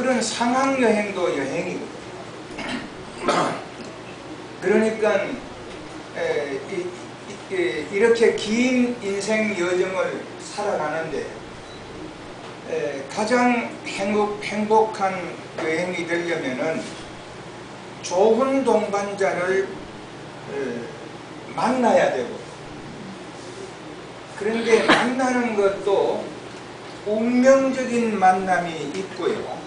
그런 상황 여행도 여행이고 그러니까 에, 이, 이, 이, 이렇게 긴 인생 여정을 살아가는데 에, 가장 행복, 행복한 여행이 되려면은 좋은 동반자를 에, 만나야 되고 그런데 만나는 것도 운명적인 만남이 있고요.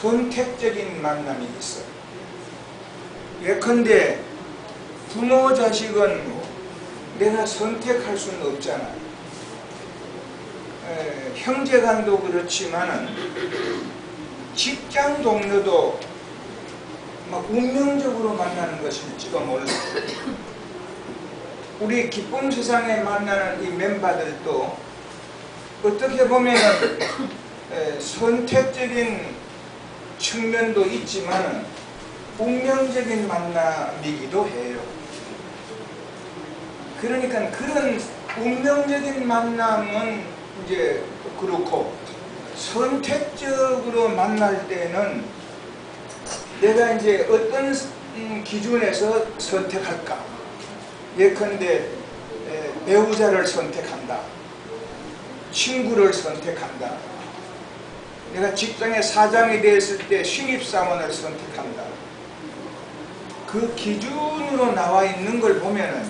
선택적인 만남이 있어요. 예컨대 부모 자식은 내가 선택할 수는 없잖아요. 에, 형제간도 그렇지만은 직장 동료도 막 운명적으로 만나는 것일지도 몰라요. 우리 기쁨 세상에 만나는 이 멤버들도 어떻게 보면은 에, 선택적인 측면도 있지만 운명적인 만남이기도 해요. 그러니까 그런 운명적인 만남은 이제 그렇고 선택적으로 만날 때는 내가 이제 어떤 음, 기준에서 선택할까? 예컨대 에, 배우자를 선택한다. 친구를 선택한다. 내가 직장의 사장이 되었을 때 신입사원을 선택한다. 그 기준으로 나와 있는 걸 보면은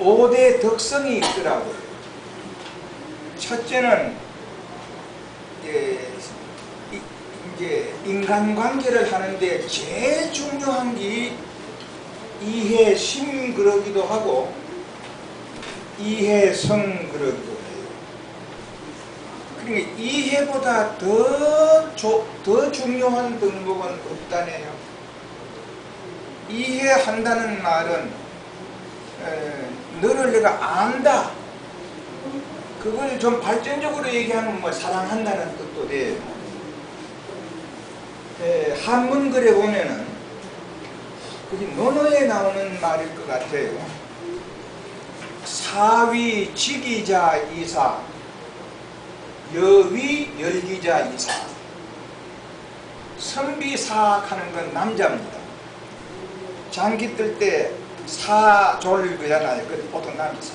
5대 덕성이 있더라고요. 첫째는 이- 이제 인간관계를 하는데 제일 중요한 게 이해심 그러기도 하고 이해성 그러기도 해요. 그러니까 이해보다 더, 조- 더 중요한 덕목은 없다네요. 이해한다는 말은 에, 너를 내가 안다. 그걸 좀 발전적으로 얘기하면 뭐 사랑한다는 뜻도 돼요. 에, 한문글에 보면은 그게 논어에 나오는 말일 것 같아요. 사위 직이자 이사, 여위 열기자 이사. 선비사하는 건 남자입니다. 장기 뜰 때 사졸 그잖아요. 그 보통 남자.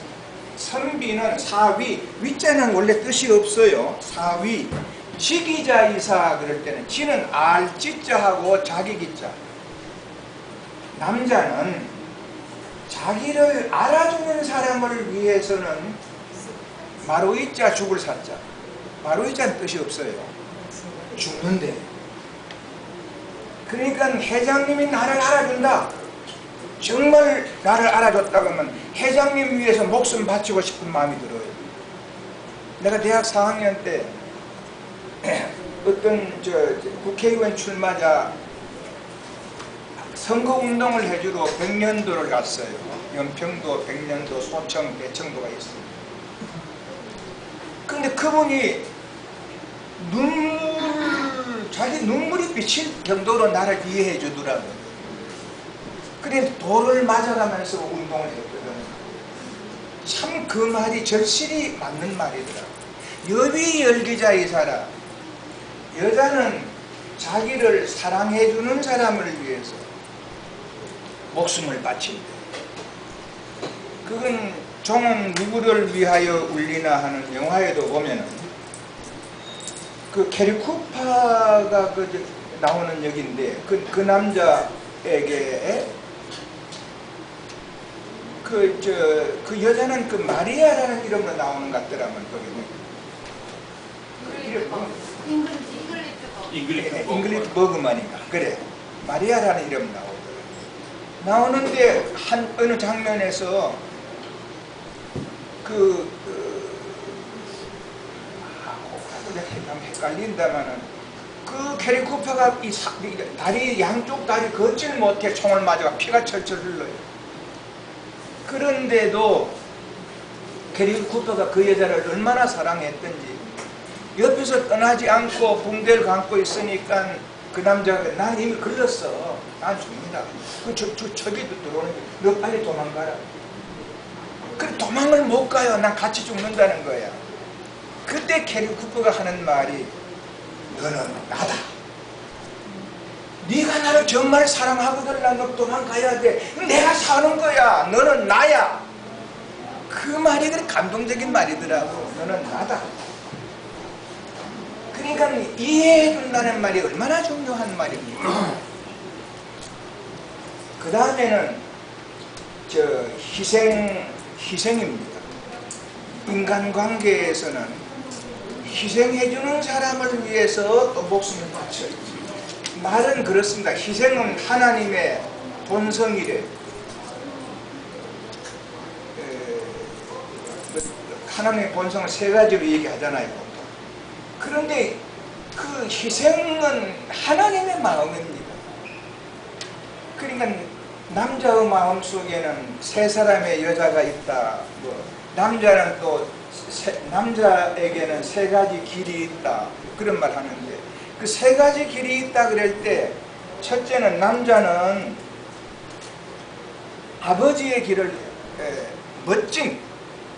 선비는 사위, 위자는 원래 뜻이 없어요. 사위. 지기자 이사 그럴 때는 지는 알지자하고 자기기자. 남자는 자기를 알아주는 사람을 위해서는 마루이자 죽을 사자. 마루이자는 뜻이 없어요. 죽는데. 그러니까 회장님이 나를 알아준다. 정말 나를 알아줬다고 하면 회장님 위해서 목숨 바치고 싶은 마음이 들어요. 내가 대학 4학년 때 어떤 저 국회의원 출마자 선거운동을 해주러 백년도를 갔어요. 연평도, 백년도, 소청, 대청도가 있어요. 근데 그분이 눈물, 자기 눈물이 비칠 정도로 나를 이해해 주더라고요. 그래 도를 맞아가면서 운동을 했거든. 참 그 말이 절실히 맞는 말이더라. 여비 열기자 이 사람. 여자는 자기를 사랑해 주는 사람을 위해서 목숨을 바친대. 그건 종은 누구를 위하여 울리나 하는 영화에도 보면은 그 캐리 쿠파가 그 저- 나오는 역인데 그, 그 남자에게 그 저 그 여자는 그 마리아라는 이름으로 나오는 것 같더라면 거기는 이름. 잉글리시 예, 잉글리시 버그만인가. 그래. 마리아라는 이름 나오더라고 나오는데 한 어느 장면에서 그, 그 아, 혹하고 헷갈린다마는 그 캐리 쿠퍼가 이, 사, 이 다리 양쪽 다리 걷질 못해 총을 맞아 피가 철철 흘러요 그런데도 캐리 쿠퍼가 그 여자를 얼마나 사랑했던지 옆에서 떠나지 않고 붕대를 감고 있으니까 그 남자가 난 이미 걸렸어. 난 죽는다. 그 저, 저, 저기도 들어오는 게, 너 빨리 도망가라. 그래 도망을 못 가요. 난 같이 죽는다는 거야. 그때 캐리 쿠퍼가 하는 말이 너는 나다. 네가 나를 정말 사랑하거든 너 도망가야 돼. 내가 사는 거야. 너는 나야. 그 말이 그렇게 감동적인 말이더라고. 너는 나다. 그러니까 이해해준다는 말이 얼마나 중요한 말입니까? 그 다음에는 저 희생, 희생입니다. 인간관계에서는 희생해주는 사람을 위해서 또 목숨을 바쳐요. 말은 그렇습니다. 희생은 하나님의 본성이래. 하나님의 본성을 세 가지로 얘기하잖아요. 그런데 그 희생은 하나님의 마음입니다. 그러니까 남자의 마음 속에는 세 사람의 여자가 있다. 뭐 남자는 또 세- 남자에게는 세 가지 길이 있다. 그런 말 하는데 그 세 가지 길이 있다 그럴 때 첫째는 남자는 아버지의 길을 에, 멋진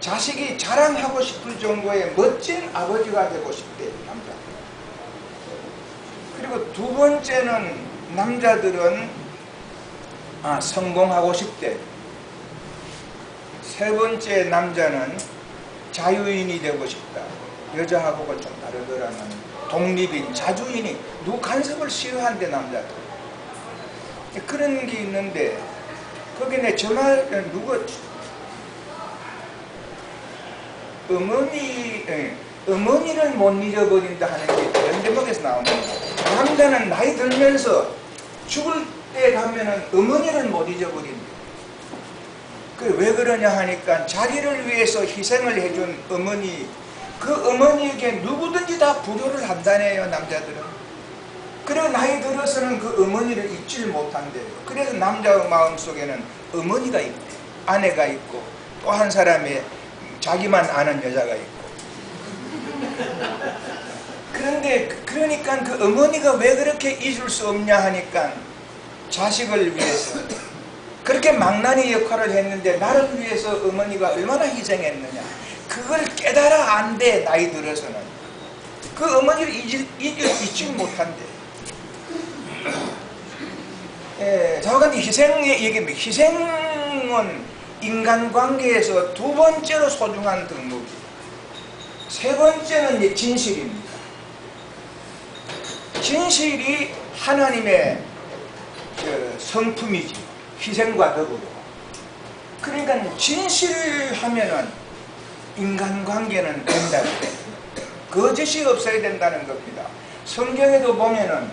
자식이 자랑하고 싶을 정도의 멋진 아버지가 되고 싶대 남자. 그리고 두 번째는 남자들은 아, 성공하고 싶대. 세 번째 남자는 자유인이 되고 싶다. 여자하고가 좀 다르더라면 독립인, 자주인이 누구 간섭을 싫어한대 남자들. 그런 게 있는데 거기 내 전화 누구 어머니 예, 어머니를 못 잊어버린다 하는 게 다른 대목에서 나오는 거예요. 남자는 나이 들면서 죽을 때 가면은 어머니를 못 잊어버린다. 그 왜 그러냐 하니까 자기를 위해서 희생을 해준 어머니 그 어머니에게 누구든지 다 불효를 한다네요 남자들은. 그래 나이 들어서는 그 어머니를 잊지를 못한대요. 그래서 남자의 마음속에는 어머니가 있대 아내가 있고 또 한 사람의 자기만 아는 여자가 있고. 그런데 그- 그러니까 그 어머니가 왜 그렇게 잊을 수 없냐 하니까 자식을 위해서 그렇게 망나니 역할을 했는데 나를 위해서 어머니가 얼마나 희생했느냐. 그걸 깨달아 안 돼 나이 들어서는. 그 어머니를 잊을, 잊을, 잊지 못한대. 예, 저건 희생의 얘기입니다. 희생은 인간관계에서 두 번째로 소중한 덕목이 세 번째는 진실입니다. 진실이 하나님의 그 성품이지 희생과 더불어 그러니까 진실하면은 인간관계는 된다고 거짓이 없어야 된다는 겁니다. 성경에도 보면은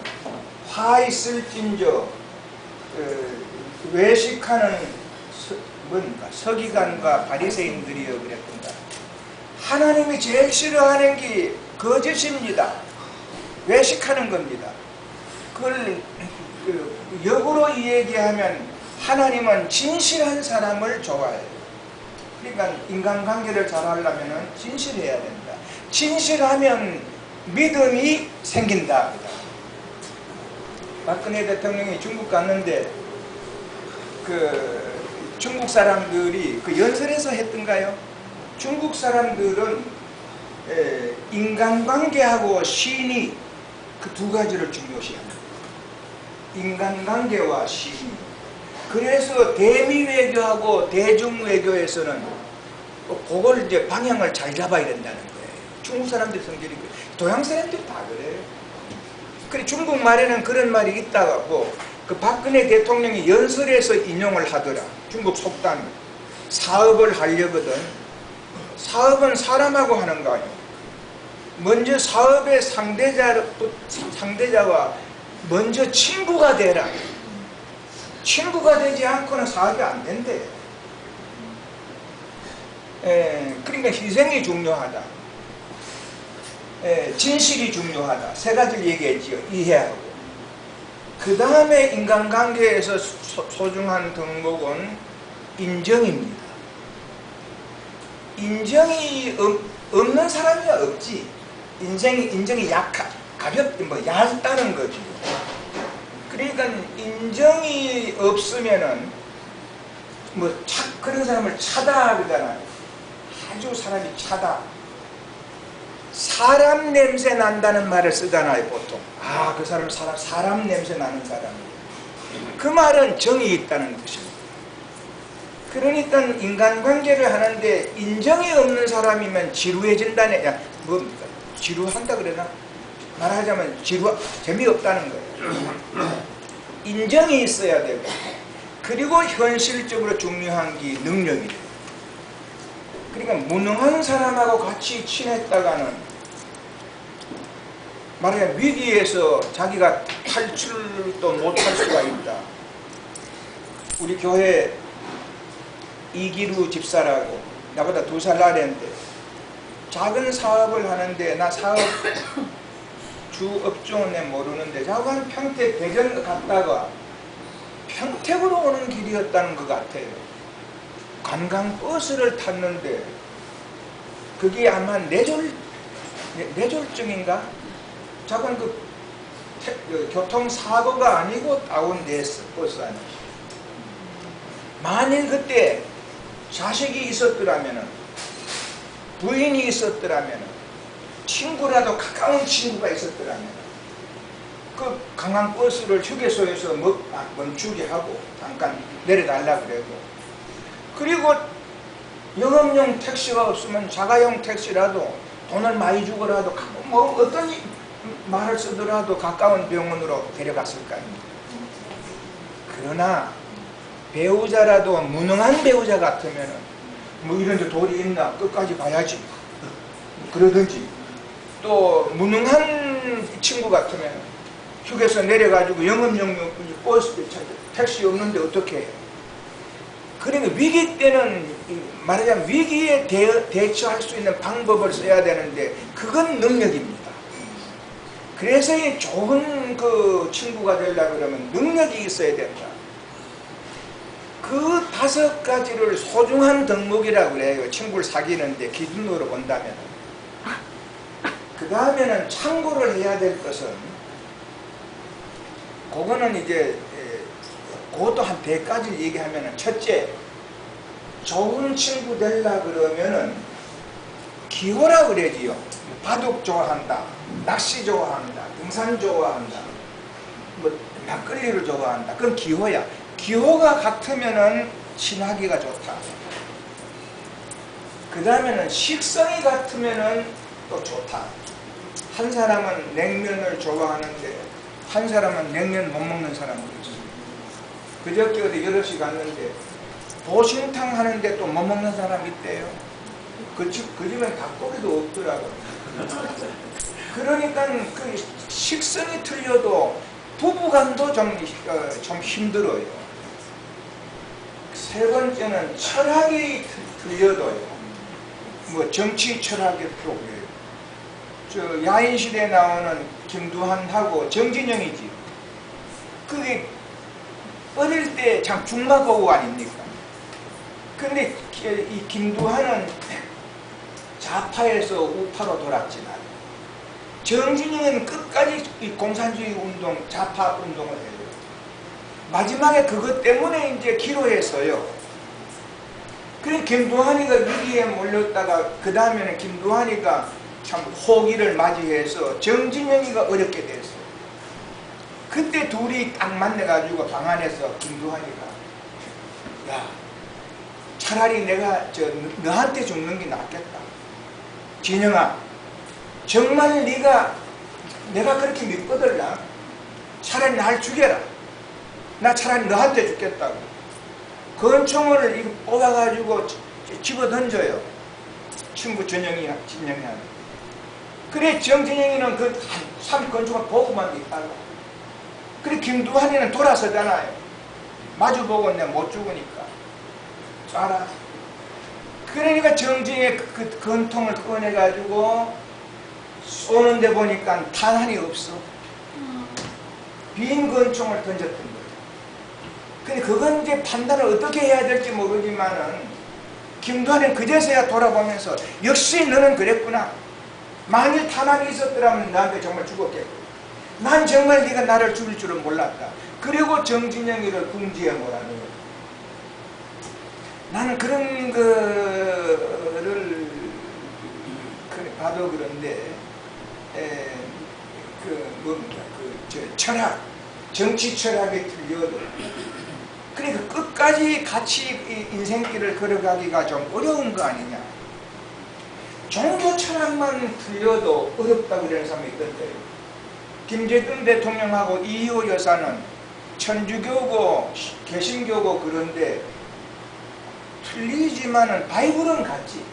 화 있을진저 그 외식하는 서, 뭔가 서기관과 바리새인들이여 그랬던가. 하나님이 제일 싫어하는 게 거짓입니다. 외식하는 겁니다. 그걸 그 역으로 얘기하면 하나님은 진실한 사람을 좋아해요. 그러니까 인간관계를 잘 하려면 진실해야 된다. 진실하면 믿음이 생긴다. 박근혜 대통령이 중국 갔는데 그 중국 사람들이 그 연설에서 했던가요? 중국 사람들은 에, 인간관계하고 신이 그 두 가지를 중요시합니다. 인간관계와 신. 그래서 대미 외교하고 대중 외교에서는 그걸 이제 방향을 잘 잡아야 된다는 거예요. 중국 사람들 성질이. 동양 사람들이 다 그래요. 그래 중국 말에는 그런 말이 있다고 그 박근혜 대통령이 연설에서 인용을 하더라. 중국 속담. 사업을 하려거든. 사업은 사람하고 하는 거 아니에요. 먼저 사업의 상대자, 상대자와 먼저 친구가 되라. 친구가 되지 않고는 사업이 안 된대. 에, 그러니까 희생이 중요하다. 에, 진실이 중요하다. 세 가지를 얘기했지요. 이해하고. 그 다음에 인간관계에서 소, 소중한 덕목은 인정입니다. 인정이 없, 없는 사람이 없지. 인생이, 인정이 약하, 가볍, 뭐, 얇다는 거지. 그러니까 인정이 없으면은 뭐 차, 그런 사람을 차다 그러잖아요. 아주 사람이 차다. 사람 냄새 난다는 말을 쓰잖아요 보통 아 그 사람 사람 사람 냄새 나는 사람이에요 그 말은 정이 있다는 것입니다 그러니까 인간관계를 하는데 인정이 없는 사람이면 지루해진다는 야 뭡니까 지루한다 그러나 말하자면 지루 재미없다는 거예요 인정이 있어야 되고 그리고 현실적으로 중요한 게 능력이 돼요 그러니까 무능한 사람하고 같이 친했다가는 말하자면 위기에서 자기가 탈출도 못할 수가 있다. 우리 교회 이기루 집사라고 나보다 두 살 나리인데 작은 사업을 하는데 나 사업 주 업종은 내 모르는데 한 평택 대전 갔다가 평택으로 오는 길이었다는 것 같아요. 관광버스를 탔는데 그게 아마 뇌졸 뇌- 뇌졸중인가? 작은 그, 태- 그 교통사고가 아니고 다운됐어 버스 안에. 만일 그때 자식이 있었더라면은 부인이 있었더라면은 친구라도 가까운 친구가 있었더라면 그 강한 버스를 휴게소에서 멈, 아, 멈추게 하고 잠깐 내려달라 그래고 그리고 영업용 택시가 없으면 자가용 택시라도 돈을 많이 주고라도 가- 뭐 어떤 이- 말을 쓰더라도 가까운 병원으로 데려갔을 거 아닙니까? 그러나 배우자라도 무능한 배우자 같으면은 뭐 이런 데 돌이 있나 끝까지 봐야지. 그러든지 또 무능한 친구 같으면 휴게소 내려가지고 영업용 버스 택시 없는데 어떻게 해요? 그러니까 위기 때는 이 말하자면 위기에 대, 대처할 수 있는 방법을 써야 되는데 그건 능력입니다. 그래서 이 좋은 그 친구가 되려고 그러면 능력이 있어야 된다. 그 다섯 가지를 소중한 덕목이라고 그래요. 친구를 사귀는데 기준으로 본다면. 그 다음에는 참고를 해야 될 것은 그거는 이제 에, 그것도 한 100가지 얘기하면은 첫째 좋은 친구 되려 그러면은 기호라 그러지요. 바둑 좋아한다, 낚시 좋아한다, 등산 좋아한다, 뭐 막걸리를 좋아한다. 그건 기호야. 기호가 같으면은 친하기가 좋다. 그 다음에는 식성이 같으면은 또 좋다. 한 사람은 냉면을 좋아하는데 한 사람은 냉면 못 먹는 사람이 있어. 그저께 어디 여럿이 갔는데 보신탕 하는데 또 못 먹는 사람 있대요. 그, 집, 그 집엔 닭고기도 없더라고. 그러니까 그 식성이 틀려도 부부간도 좀, 어, 좀 힘들어요. 세 번째는 철학이 틀- 틀려도요. 뭐 정치 또 그래요. 저 야인 시대에 나오는 김두한하고 정진영이지. 그게 어릴 때 참 중마고우 아닙니까? 근데 기- 이 김두한은 좌파에서 우파로 돌았지만 정진영은 끝까지 이 공산주의 운동, 좌파 운동을 해요. 마지막에 그것 때문에 이제 기로했어요. 그래 김두한이가 위기에 몰렸다가 그 다음에는 김두한이가 참 호기를 맞이해서 정진영이가 어렵게 됐어요. 그때 둘이 딱 만나가지고 방 안에서 김두한이가 야 차라리 내가 저 너한테 죽는 게 낫겠다. 진영아 정말 네가 내가 그렇게 믿거들라 차라리 날 죽여라. 나 차라리 너한테 죽겠다고. 권총을 뽑아가지고 집어 던져요. 친구 전영이, 진영이한테. 그래 정진영이는 그삼 권총을 보고만 있다고. 그래 김두한이는 돌아서잖아요. 마주보고 내가 못 죽으니까. 쏴라. 그러니까 정진의 그, 그 권통을 꺼내가지고 쏘는데 보니까 탄환이 없어. 빈 권총을 던졌던 거예요. 근데 그건 이제 판단을 어떻게 해야 될지 모르지만은 김두한은 그제서야 돌아보면서 역시 너는 그랬구나. 만일 탄환이 있었더라면 나한테 정말 죽었겠고. 난 정말 네가 나를 죽일 줄은 몰랐다. 그리고 정진영이를 궁지에 몰아넣어. 나는 그런 거를 그- 봐도 그런데 에, 그 뭡니까 그저 철학 정치 철학이 틀려도 그러니까 끝까지 같이 이 인생길을 걸어가기가 좀 어려운 거 아니냐 종교 철학만 틀려도 어렵다고 그러는 사람이 있던데요 김대중 대통령하고 이효 여사는 천주교고 개신교고 그런데 틀리지만은 바이블은 같지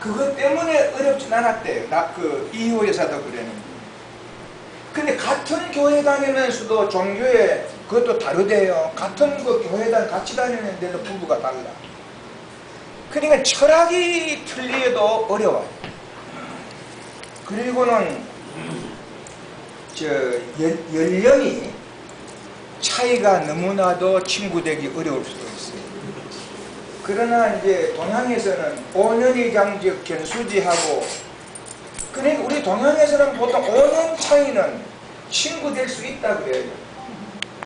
그것 때문에 어렵진 않았대요. 나, 그, 이호 여사도 그랬는데. 근데 같은 교회 다니면서도 종교에 그것도 다르대요. 같은 그 교회단 같이 다니는데도 부부가 달라. 그러니까 철학이 틀려도 어려워요. 그리고는 저 연, 연령이 차이가 너무나도 친구 되기 어려울 수도 있어요. 그러나 이제 동양에서는 5년이 장적 견수지하고 그러니까 우리 동양에서는 보통 5년 차이는 친구 될 수 있다 그래요.